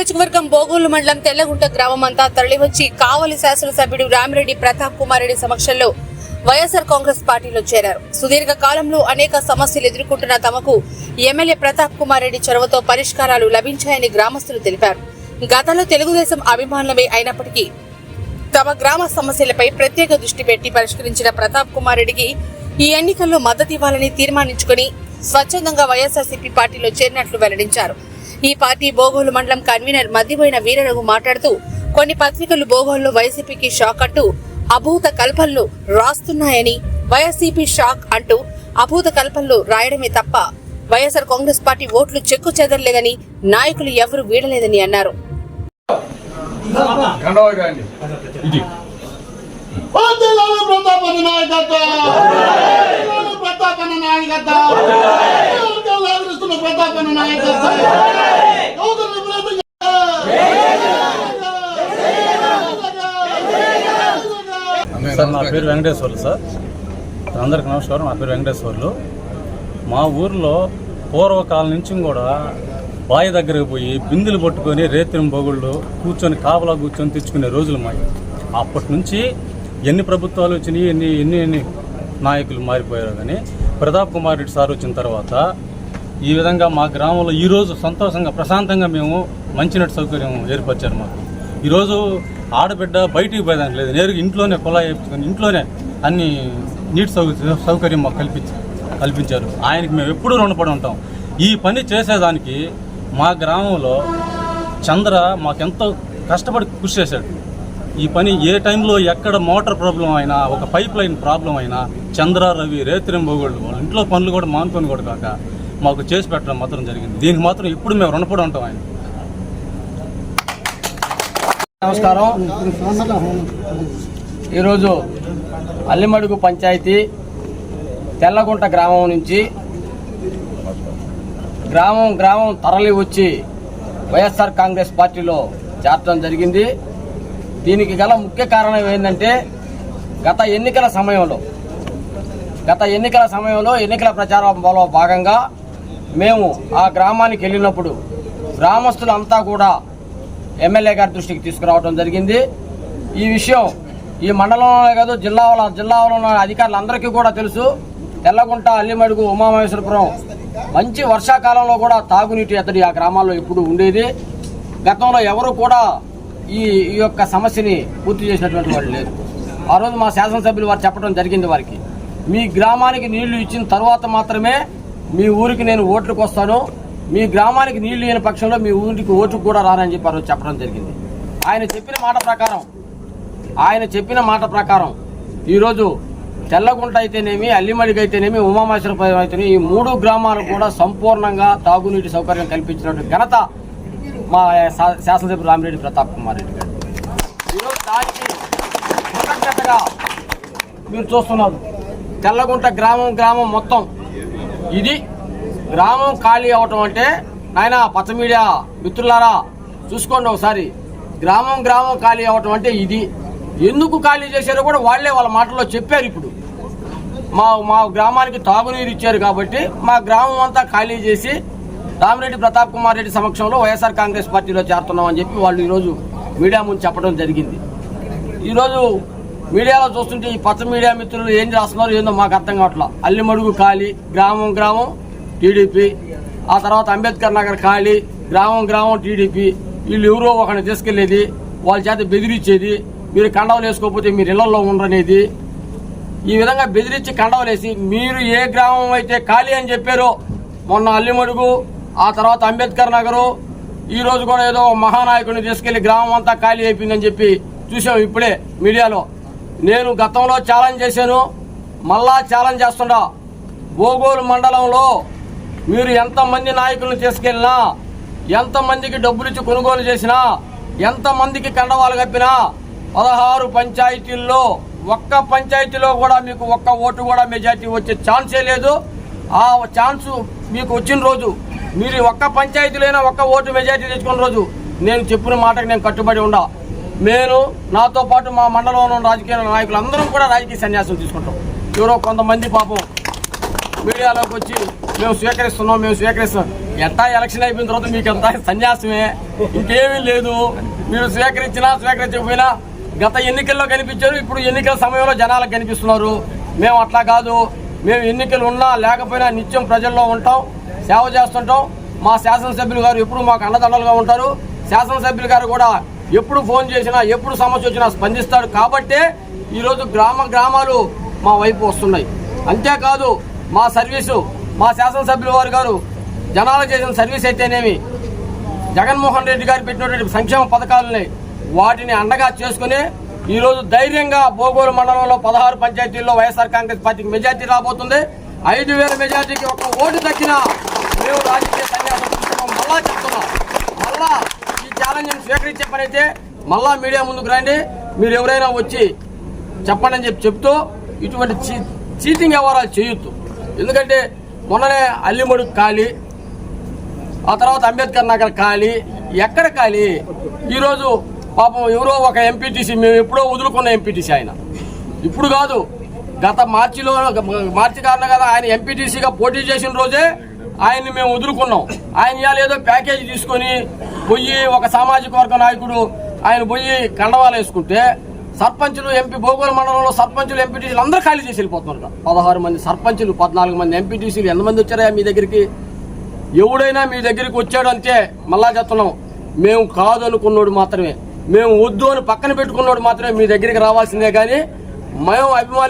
నియోజకవర్గం బోగోలు మండలం తెల్లగుంట గ్రామం అంతా తరలివచ్చి కావలి శాసనసభ్యుడు రామిరెడ్డి ప్రతాప్ కుమార్ రెడ్డి సమక్షంలో వైఎస్ఆర్ కాంగ్రెస్ పార్టీలో చేరారు. సుదీర్ఘ కాలంలో అనేక సమస్యలు ఎదుర్కొంటున్న తమకు ఎమ్మెల్యే ప్రతాప్ కుమార్ రెడ్డి చొరవతో పరిష్కారాలు లభించాయని గ్రామస్తులు తెలిపారు. గతంలో తెలుగుదేశం అభిమానులమే అయినప్పటికీ తమ గ్రామ సమస్యలపై ప్రత్యేక దృష్టి పెట్టి పరిష్కరించిన ప్రతాప్ కుమార్ రెడ్డికి ఈ ఎన్నికల్లో మద్దతు ఇవ్వాలని తీర్మానించుకుని స్వచ్ఛందంగా వైఎస్ఆర్సీపీ పార్టీలో చేరినట్లు వెల్లడించారు. ఈ పార్టీ బోగోలు మండలం కన్వీనర్ మద్దిపోయిన వీరరఘు మాట్లాడుతూ కొన్ని పత్రికలు బోగోలులో వైసీపీకి షాక్ అంటూ అభూత కల్పనలు రాస్తున్నాయని వైఎస్సీపీ షాక్ అంటూ అభూత కల్పనలు రాయడమే తప్ప వైఎస్ఆర్ కాంగ్రెస్ పార్టీ ఓట్లు చెక్కు చెదరలేదని నాయకులు ఎవరూ వీడలేదని అన్నారు. ప్రతాపన నాయకత్వం. ప్రతాపన నాయకత్వం. సార్ నా పేరు వెంకటేశ్వర్లు సార్. అందరికీ నమస్కారం నా పేరు వెంకటేశ్వర్లు. మా ఊర్లో పూర్వకాలం నుంచి కూడా బావి దగ్గరకు పోయి బిందులు పట్టుకొని రేతిరి బొగుళ్ళు కూర్చొని కాపలా కూర్చొని తెచ్చుకునే రోజులు మాయి అప్పటి నుంచి ఎన్ని ప్రభుత్వాలు వచ్చినాయి ఎన్ని ఎన్ని ఎన్ని నాయకులు మారిపోయారు కానీ ప్రతాప్ కుమార్ రెడ్డి సార్ వచ్చిన తర్వాత ఈ విధంగా మా గ్రామంలో ఈరోజు సంతోషంగా ప్రశాంతంగా మేము మంచినీటి సౌకర్యం ఏర్పరిచారు మాకు. ఈరోజు ఆడబిడ్డ బయటికి పోయేదానికి లేదు. నేరుగా ఇంట్లోనే కుళాయి వేపించుకొని ఇంట్లోనే అన్ని నీటి సౌ సౌకర్యం మాకు కల్పించి కల్పించారు. ఆయనకి మేము ఎప్పుడూ రుణపడి ఉంటాం. ఈ పని చేసేదానికి మా గ్రామంలో చంద్ర మాకెంతో కష్టపడి కృషి చేశాడు. ఈ పని ఏ టైంలో ఎక్కడ మోటార్ ప్రాబ్లం అయినా ఒక పైప్ లైన్ ప్రాబ్లం అయినా చంద్ర రవి రేతిరింబోగోళ్ళు వాళ్ళ ఇంట్లో పనులు కూడా మానుకొని కూడా కాక మాకు చేసి పెట్టడం మాత్రం జరిగింది. దీనికి మాత్రం ఇప్పుడు మేము రుణపడి ఉంటాం ఆయన. నమస్కారం. ఈరోజు అల్లిమడుగు పంచాయతీ తెల్లగుంట గ్రామం నుంచి గ్రామం గ్రామం తరలి వచ్చి వైఎస్ఆర్ కాంగ్రెస్ పార్టీలో చేరటం జరిగింది. దీనికి గల ముఖ్య కారణం ఏంటంటే గత ఎన్నికల సమయంలో గత ఎన్నికల సమయంలో ఎన్నికల ప్రచారంలో భాగంగా మేము ఆ గ్రామానికి వెళ్ళినప్పుడు గ్రామస్తులంతా కూడా ఎమ్మెల్యే గారి దృష్టికి తీసుకురావడం జరిగింది. ఈ విషయం ఈ మండలంలోనే కాదు జిల్లాలో జిల్లాలో ఉన్న అధికారులందరికీ కూడా తెలుసు. తెల్లగుంట అల్లిమడుగు ఉమామహేశ్వరపురం మంచి వర్షాకాలంలో కూడా తాగునీటి అతడి ఆ గ్రామాల్లో ఇప్పుడు ఉండేది. గతంలో ఎవరు కూడా ఈ ఈ యొక్క సమస్యని పూర్తి చేసినటువంటి వాళ్ళు లేరు. ఆ రోజు మా శాసనసభ్యులు వారు చెప్పడం జరిగింది వారికి. మీ గ్రామానికి నీళ్ళు ఇచ్చిన తర్వాత మాత్రమే మీ ఊరికి నేను ఓట్లకు వస్తాను. మీ గ్రామానికి నీళ్ళు లేని పక్షంలో మీ ఊరికి ఓటుకు కూడా రానని చెప్పి రోజు చెప్పడం జరిగింది. ఆయన చెప్పిన మాట ప్రకారం ఆయన చెప్పిన మాట ప్రకారం ఈరోజు తెల్లగుంట అయితేనేమి అల్లిమడికి అయితేనేమి ఉమామేశ్వరపురం అయితేనేమి ఈ మూడు గ్రామాలు కూడా సంపూర్ణంగా తాగునీటి సౌకర్యం కల్పించినటువంటి ఘనత మా శా- శాసనసభ్యులు రామిరెడ్డి ప్రతాప్ కుమార్ రెడ్డి గారు. ఈరోజు దానికి కృతజ్ఞతగా మీరు చూస్తున్నారు. తెల్లగుంట గ్రామం గ్రామం మొత్తం ఇది గ్రామం ఖాళీ అవటం అంటే నాయన పచ్చ మీడియా మిత్రులారా చూసుకోండి ఒకసారి. గ్రామం గ్రామం ఖాళీ అవటం అంటే ఇది. ఎందుకు ఖాళీ చేశారో కూడా వాళ్ళే వాళ్ళ మాటల్లో చెప్పారు ఇప్పుడు. మా మా గ్రామానికి తాగునీరు ఇచ్చారు కాబట్టి మా గ్రామం అంతా ఖాళీ చేసి రామిరెడ్డి ప్రతాప్ కుమార్ రెడ్డి సమక్షంలో వైఎస్ఆర్ కాంగ్రెస్ పార్టీలో చేరుతున్నామని చెప్పి వాళ్ళు ఈరోజు మీడియా ముందు చెప్పడం జరిగింది. ఈరోజు మీడియాలో చూస్తుంటే ఈ పచ్చ మీడియా మిత్రులు ఏం చేస్తున్నారో ఏందో మాకు అర్థం కావట్లా. అల్లిమడుగు ఖాళీ గ్రామం గ్రామం. టీడీపీ. ఆ తర్వాత అంబేద్కర్ నగర్ ఖాళీ గ్రామం గ్రామం టీడీపీ. వీళ్ళు ఎవరో ఒకరిని తీసుకెళ్ళేది వాళ్ళ చేత బెదిరించేది మీరు కండవలు వేసుకోకపోతే మీరు ఇళ్ళలో ఉండరనేది ఈ విధంగా బెదిరించి కండవలేసి మీరు ఏ గ్రామం అయితే ఖాళీ అని చెప్పారో మొన్న అల్లిమడుగు ఆ తర్వాత అంబేద్కర్ నగరు ఈ రోజు కూడా ఏదో మహానాయకుడిని తీసుకెళ్ళి గ్రామం అంతా ఖాళీ అయిపోయిందని చెప్పి చూసాం ఇప్పుడే మీడియాలో. నేను గతంలో ఛాలెంజ్ చేశాను మళ్ళా ఛాలెంజ్ చేస్తుండా బోగోలు మండలంలో మీరు ఎంతమంది నాయకులను తీసుకెళ్ళినా ఎంతమందికి డబ్బులిచ్చి కొనుగోలు చేసినా ఎంతమందికి కండవాలు కప్పినా పదహారు పంచాయతీల్లో ఒక్క పంచాయతీలో కూడా మీకు ఒక్క ఓటు కూడా మెజార్టీ వచ్చే ఛాన్సే లేదు. ఆ ఛాన్స్ మీకు వచ్చిన రోజు మీరు ఒక్క పంచాయతీలైనా ఒక్క ఓటు మెజార్టీ తెచ్చుకున్న రోజు నేను చెప్పిన మాటకు నేను కట్టుబడి ఉండా. నేను నాతో పాటు మా మండలంలో ఉన్న రాజకీయ నాయకులు అందరం కూడా రాజకీయ సన్యాసం తీసుకుంటాం. ఎవరో కొంతమంది పాపం మీడియాలోకి వచ్చి మేము స్వీకరిస్తున్నాం మేము స్వీకరిస్తున్నాం. ఎంత ఎలక్షన్ అయిపోయిన తర్వాత మీకు ఎంత సన్యాసమే? ఇంకేమీ లేదు. మీరు స్వీకరించినా స్వీకరించకపోయినా గత ఎన్నికల్లో కనిపించారు ఇప్పుడు ఎన్నికల సమయంలో జనాలకు కనిపిస్తున్నారు. మేము అట్లా కాదు. మేము ఎన్నికలు ఉన్నా లేకపోయినా నిత్యం ప్రజల్లో ఉంటాం సేవ చేస్తుంటాం. మా శాసనసభ్యులు గారు ఎప్పుడు మాకు అండదండలుగా ఉంటారు. శాసనసభ్యులు గారు కూడా ఎప్పుడు ఫోన్ చేసినా ఎప్పుడు సమస్య వచ్చినా స్పందిస్తాడు కాబట్టే ఈరోజు గ్రామ గ్రామాలు మా వైపు వస్తున్నాయి. అంతేకాదు మా సర్వీసు మా శాసనసభ్యుల వారు గారు జనాలకు చేసిన సర్వీస్ అయితేనేమి? జగన్మోహన్ రెడ్డి గారు పెట్టినటువంటి సంక్షేమ పథకాలని వాటిని అండగా చేసుకుని ఈరోజు ధైర్యంగా భోగోలు మండలంలో పదహారు పంచాయతీల్లో వైఎస్ఆర్ కాంగ్రెస్ పార్టీకి మెజార్టీ రాబోతుంది. ఐదు వేల మెజార్టీకి ఒక ఓటు తగ్గినా మేము రాజకీయ సన్యాసం మళ్ళా చెప్తున్నాం. మళ్ళా ఈ ఛాలెంజ్ స్వీకరించే పని అయితే మళ్ళా మీడియా ముందుకు రండి. మీరు ఎవరైనా వచ్చి చెప్పండి అని చెప్పి చెప్తూ ఇటువంటి చీ- చీటింగ్ వ్యవహారాలు చేయొద్దు. ఎందుకంటే మొన్ననే అల్లిమడు ఖాళీ ఆ తర్వాత అంబేద్కర్ నగర్ ఖాళీ ఎక్కడ ఖాళీ? ఈరోజు పాపం ఎవరో ఒక ఎంపీటీసీ మేము ఎప్పుడో వదులుకున్న ఎంపీటీసీ ఆయన. ఇప్పుడు కాదు గత మార్చిలో మార్చి కారణం కదా ఆయన ఎంపీటీసీగా పోటీ చేసిన రోజే ఆయన్ని మేము వదులుకున్నాం. ఆయన ఇవాళ ఏదో ప్యాకేజీ తీసుకొని పోయి ఒక సామాజిక వర్గ నాయకుడు ఆయన పోయి కండవాలు వేసుకుంటే సర్పంచులు ఎంపీ భోగోల మండలంలో సర్పంచులు ఎంపీటీసీలు అందరూ ఖాళీ చేసి వెళ్ళిపోతున్నారు పదహారు మంది సర్పంచులు పద్నాలుగు మంది ఎంపీటీసీలు ఎంతమంది వచ్చారా మీ దగ్గరికి? ఎవడైనా మీ దగ్గరికి వచ్చాడు అంతే మళ్ళా చెప్తున్నాం. మేము కాదు అనుకున్నోడు మాత్రమే. మేము వద్దు అని పక్కన పెట్టుకున్నోడు మాత్రమే మీ దగ్గరికి రావాల్సిందే కానీ మేము అభిమాని